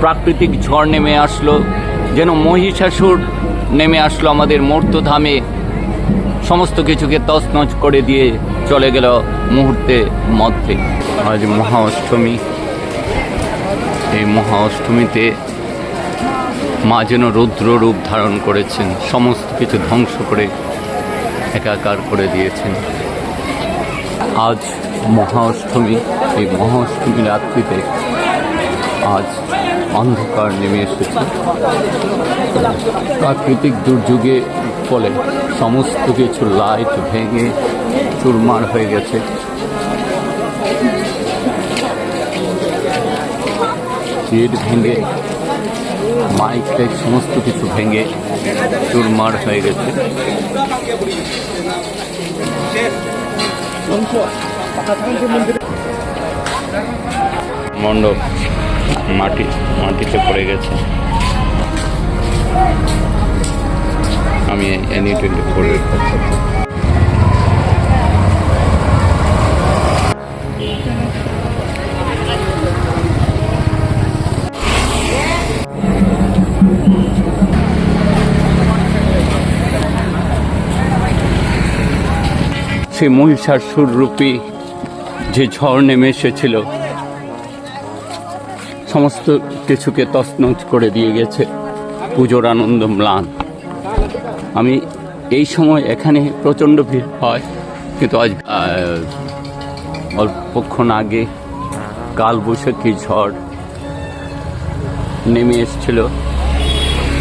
প্রাকৃতিক ঝড় নেমে আসলো, যেন মহিষাসুর নেমে আসলো আমাদের মূর্তধামে। সমস্ত কিছুকে তছনছ করে দিয়ে চলে গেল মুহূর্তে মধ্যে। আজ মহা অষ্টমী এই মহা অষ্টমীতে মা যেন রুদ্র রূপ ধারণ করেছেন, সমস্ত কিছু ধ্বংস করে একাকার করে দিয়েছেন। আজ মহা অষ্টমী এই মহা অষ্টমী রাত্রিতে আজ অন্ধকার নেমে এসেছে। প্রাকৃতিক দুর্যোগে ফলে সমস্ত কিছু লাইট ভেঙে চুরমার হয়ে গেছে। গেট ভেঙে, মাইক টাইক সমস্ত কিছু ভেঙে চুরমার হয়ে গেছে। মণ্ডপ। মাটি, মাটিতে পড়ে গেছে। আমি এনি টোয়েন্টি ফোরের সে মহিষাসুর রূপী যে ঝড় নেমে এসেছিল সমস্ত কিছুকে তছনছ করে দিয়ে গেছে পুজোর আনন্দ ম্লান। আমি এই সময় এখানে প্রচণ্ড ভিড় হয়, কিন্তু আজ অল্পক্ষণ আগে কাল বৈশাখী ঝড় নেমে এসেছিল।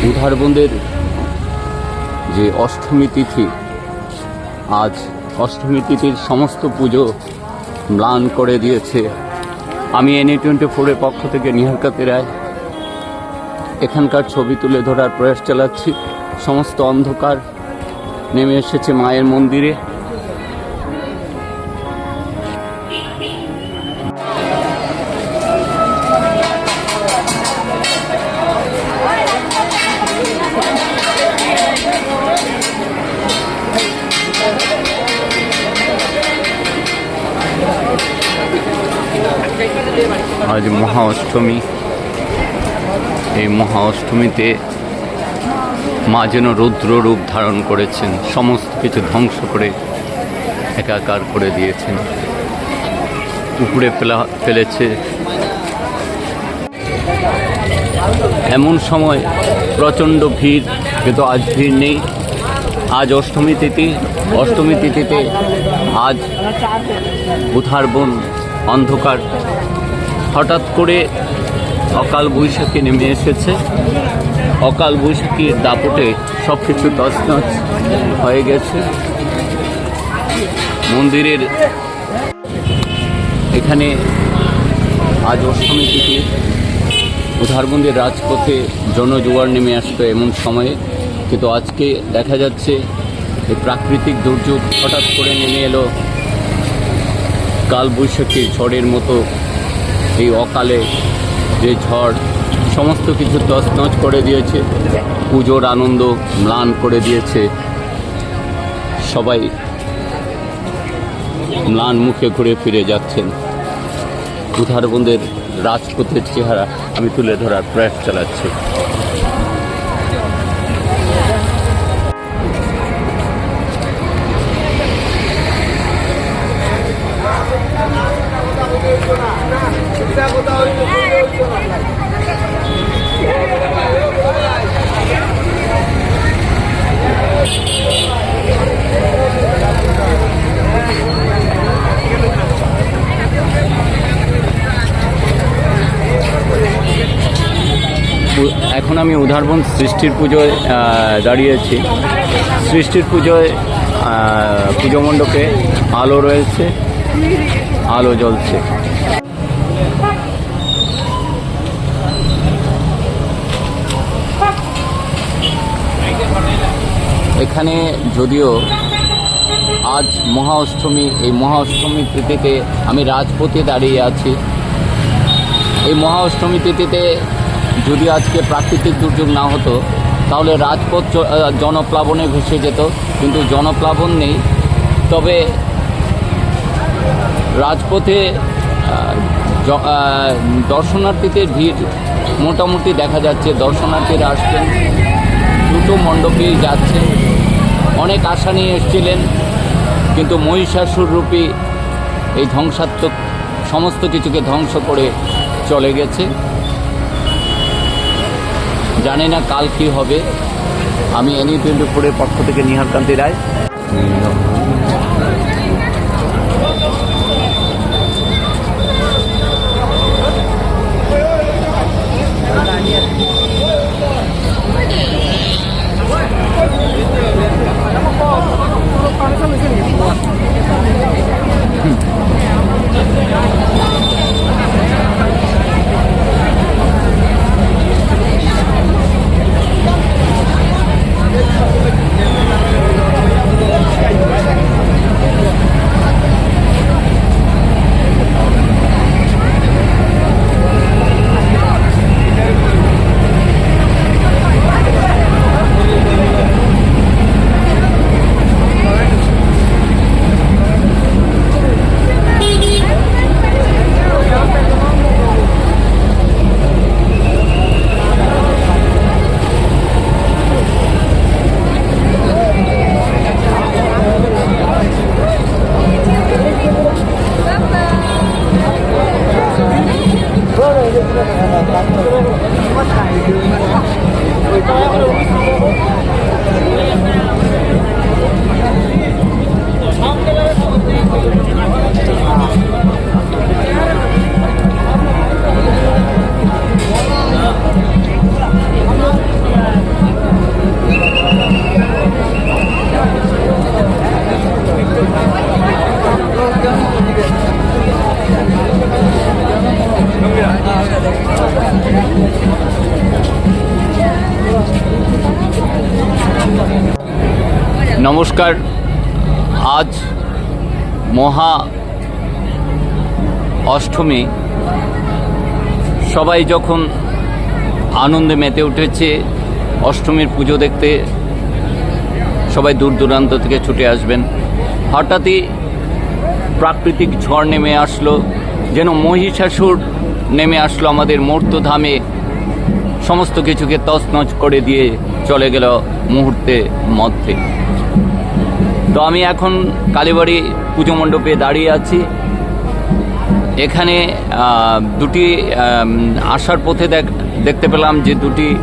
উধারবন্দের যে অষ্টমী তিথি, আজ অষ্টমী তিথির সমস্ত পুজো ম্লান করে দিয়েছে। আমি এনএ টোয়েন্টি ফোরের পক্ষ থেকে নিহারকাতে রায় এখানকার ছবি তুলে ধরার প্রয়াস চালাচ্ছি। সমস্ত অন্ধকার নেমে এসেছে মায়ের মন্দিরে। আজ মহা অষ্টমী এই মহা অষ্টমীতে মা যেন রুদ্র রূপ ধারণ করেছেন, সমস্ত কিছু ধ্বংস করে একাকার করে দিয়েছেন। উপরে ফেলা ফেলেছে। এমন সময় প্রচণ্ড ভিড়, কিন্তু আজ ভিড় নেই। আজ অষ্টমী তিথি, অষ্টমী তিথিতে আজ উধারবন অন্ধকার। হঠাৎ করে অকাল বৈশাখী নেমে এসেছে। অকাল বৈশাখীর দাপটে সব কিছু তছনছ হয়ে গেছে। মন্দিরের এখানে আজ অষ্টমী তিথি উধারবন্দের রাজপথে জনজোয়ার নেমে আসতো এমন সময়ে। কিন্তু আজকে দেখা যাচ্ছে এই প্রাকৃতিক দুর্যোগ হঠাৎ করে নেমে এলো। কাল বৈশাখী ঝড়ের মতো এই অকালে যে ঝড়, সমস্ত কিছু তছনছ করে দিয়েছে। পুজোর আনন্দ ম্লান করে দিয়েছে। সবাই ম্লান মুখে ঘুরে ফিরে যাচ্ছেন। উধারবন্দের রাজপথের চেহারা আমি তুলে ধরার প্রয়াস চালাচ্ছি। এখন আমি উদাহরণ সৃষ্টির পুজোয় দাঁড়িয়েছি। সৃষ্টির পুজোয় পুজো মণ্ডপে আলো রয়েছে আলো জ্বলছে। এখানে যদিও আজ মহা অষ্টমী এই মহা অষ্টমী তিথিতে আমি রাজপথে দাঁড়িয়ে আছি। এই মহা অষ্টমী তিথিতে যদি আজকে প্রাকৃতিক দুর্যোগ না হতো, তাহলে রাজপথ জনপ্লাবনে ভেসে যেত। কিন্তু জনপ্লাবন নেই। তবে রাজপথে দর্শনার্থীদের ভিড় মোটামুটি দেখা যাচ্ছে। দর্শনার্থীরা আসছেন, দুটো মণ্ডপেই যাচ্ছেন। অনেক আশা নিয়ে এসেছিলেন, কিন্তু মহিষাসুর রূপী এই ধ্বংসাত্মক সমস্ত কিছুকে ধ্বংস করে চলে গেছে। জানি না কাল কি হবে। আমি এনি টোয়েন্টি ফোরের পক্ষ থেকে নিহারকান্তি রায়। নমস্কার। আজ মহা অষ্টমী। সবাই যখন আনন্দে মেতে উঠেছে, অষ্টমীর পুজো দেখতে সবাই দূর দূরান্ত থেকে ছুটে আসবেন। হঠাৎই প্রাকৃতিক ঝড় নেমে আসলো, যেন মহিষাসুর নেমে আসলো আমাদের মূর্তধামে সমস্ত কিছুকে তছনছ করে দিয়ে চলে গেল মুহূর্তে মধ্যে। তো আমি এখন কালীবাড়ি পুজো মণ্ডপে দাঁড়িয়ে আছি। এখানে দুটি আসার পথে দেখ- দেখতে পেলাম যে দুটি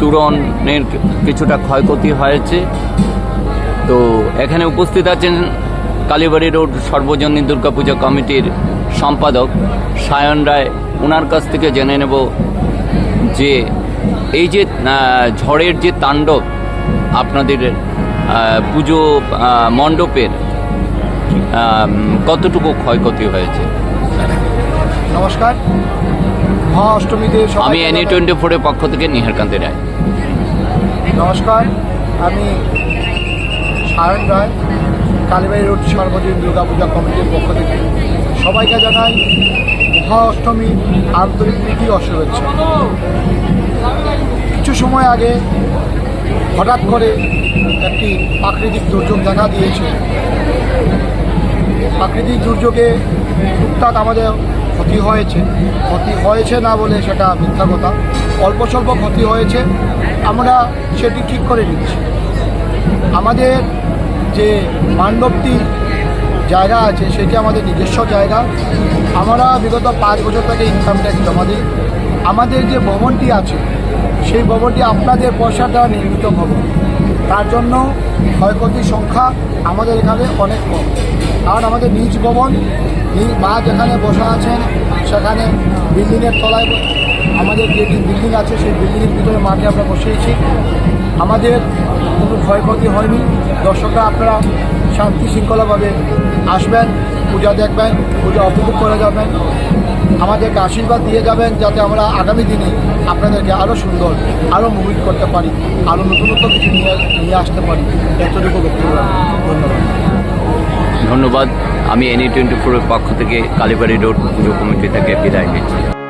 তুরনের কিছুটা ক্ষয়ক্ষতি হয়েছে। তো এখানে উপস্থিত আছেন কালীবাড়ি রোড সর্বজনীন দুর্গাপূজা কমিটির সম্পাদক সায়ন রায় ওনার কাছ থেকে জেনে নেব যে এই যে ঝড়ের যে তাণ্ডব আপনাদের পুজো মণ্ডপের কতটুকু ক্ষয়ক্ষতি হয়েছে? নমস্কার। মহা অষ্টমীতে আমি জানাই- টোয়েন্টি ফোরের পক্ষ থেকে নিহারকান্তি রায়। নমস্কার আমি সায়ন রায় কালীবাড়ি রোড সর্বজনীন দুর্গাপূজা কমিটির পক্ষ থেকে। সবাইকে জানাই মহা অষ্টমী আন্তরিক প্রীতি ও শুভেচ্ছা। কিছু সময় আগে হঠাৎ করে একটি প্রাকৃতিক দুর্যোগ দেখা দিয়েছে। প্রাকৃতিক দুর্যোগে টুকটাক আমাদের ক্ষতি হয়েছে। ক্ষতি হয়েছে না বলে সেটা মিথ্যা কথা। অল্প স্বল্প ক্ষতি হয়েছে, আমরা সেটি ঠিক করে নিচ্ছি। আমাদের যে মান্ডবটি জায়গা আছে, সেটি আমাদের নিজস্ব জায়গা। আমরা বিগত পাঁচ বছর থেকে ইনকাম ট্যাক্স জমা দিই। আমাদের যে ভবনটি আছে, সেই ভবনটি আপনাদের পয়সা দ্বারা নির্মিত ভবন। তার জন্য ক্ষয়ক্ষতির সংখ্যা আমাদের এখানে অনেক কম। কারণ আমাদের নিজ ভবন মা যেখানে বসা আছেন, সেখানে বিল্ডিংয়ের তলায় আমাদের যে বিল্ডিং আছে, সেই বিল্ডিংয়ের ভিতরে মাঠে আমরা বসিয়েছি। আমাদের কোনো ক্ষয়ক্ষতি হয়নি। দর্শকরা আপনারা শান্তি শৃঙ্খলাভাবে আসবেন, পূজা দেখবেন, পূজা উপভোগ করে যাবেন। আমাদেরকে আশীর্বাদ দিয়ে যাবেন যাতে আমরা আগামী দিনে আপনাদেরকে আরও সুন্দর আরও মুভিট করতে পারি আরও নতুনত্ব কিছু নিয়ে নিয়ে আসতে পারি। এতটুকু বক্তব্য ধন্যবাদ। ধন্যবাদ। আমি এনি টোয়েন্টি ফোরের পক্ষ থেকে কালীবাড়ি রোড পুজো কমিটি থেকে বিদায় নিচ্ছি।